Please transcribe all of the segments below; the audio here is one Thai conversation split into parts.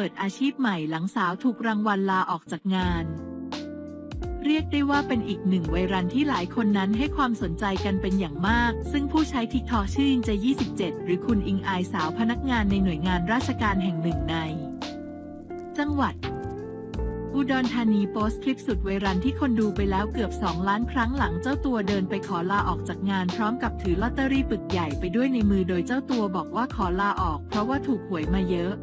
เปิดอาชีพใหม่หลังสาวถูกรางวัลลาออกจากงาน เรียกได้ว่าเป็นอีกหนึ่งไวรัลที่หลายคนนั้นให้ความสนใจกันเป็นอย่างมาก ซึ่งผู้ใช้ทิกทอชื่ออิงใจ27 หรือคุณอิงอายสาวพนักงานในหน่วยงานราชการแห่งหนึ่งใน จังหวัดอุดรธานีโพสต์คลิปสุดไวรัลที่คนดูไปแล้วเกือบ 2 ล้านครั้งหลังเจ้าตัวเดินไปขอลาออกจากงานพร้อมกับถือลอตเตอรี่ปึกใหญ่ไปด้วยในมือโดยเจ้าตัวบอกว่าขอลาออกเพราะว่าถูกหวยมาเยอะ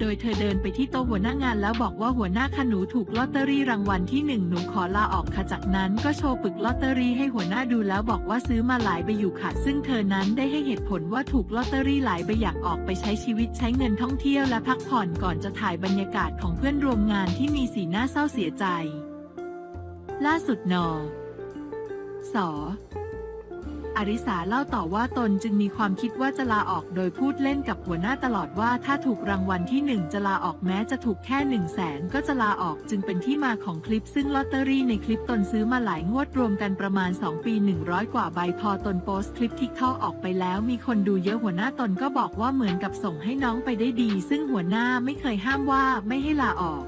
โดยเธอเดินไปที่โต๊ะหัวหน้างานแล้วบอกว่าหัวหน้าคะหนูถูกลอตเตอรี่รางวัลที่หนึ่งหนูขอลาออกค่ะจากนั้นก็โชว์ปึกลอตเตอรี่ให้หัวหน้าดูแล้วบอกว่าซื้อมาหลายใบอยู่ค่ะ ซึ่งเธอนั้นได้ให้เหตุผลว่าถูกลอตเตอรี่หลายใบอยากออกไปใช้ชีวิตใช้เงินท่องเที่ยวและพักผ่อนก่อนจะถ่ายบรรยากาศของเพื่อนร่วมงานที่มีสีหน้าเศร้าเสียใจ ล่าสุดนอสอ อริสาเล่าต่อว่าตนจึงมีความคิดว่าจะลาออกโดยพูดเล่นกับหัวหน้าตลอดว่าถ้าถูกรางวัลที่หนึ่งจะลาออกแม้จะถูกแค่หนึ่งแสนก็จะลาออกจึงเป็นที่มาของคลิปซึ่งลอตเตอรี่ในคลิปตนซื้อมาหลายงวดรวมกันประมาณ 2 ปี 100 กว่าใบพอตนโพสต์คลิปที่เข้าออกไปแล้วมีคนดูเยอะหัวหน้าตนก็บอกว่าเหมือนกับส่งให้น้องไปได้ดี ซึ่งหัวหน้าไม่เคยห้ามว่าไม่ให้ลาออก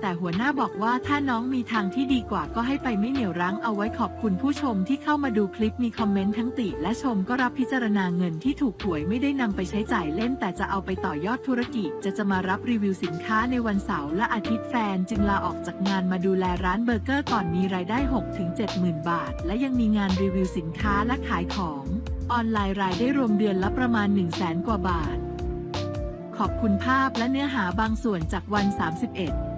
แต่หัวหน้าบอกว่าถ้าน้องมีทางที่ดีกว่าก็ให้ไปไม่เหนี่ยวรั้งเอาไว้ขอบคุณผู้ชมที่เข้ามาดูคลิปมีคอมเมนต์ทั้งติ และชมก็รับพิจารณาเงินที่ถูกหวยไม่ได้นำไปใช้จ่ายเล่น แต่จะเอาไปต่อยอดธุรกิจ จะจะมารับรีวิวสินค้าในวันเสาร์และอาทิตย์แฟน จึงลาออกจากงานมาดูแลร้านเบอร์เกอร์ก่อนมีรายได้ 6-7หมื่นบาท และยังมีงานรีวิวสินค้าและขายของออนไลน์รายได้รวมเดือนละประมาณ 1 0 0 0 0แสนกว่าบาท ขอบคุณภาพและเนื้อหาบางส่วนจากวัน 31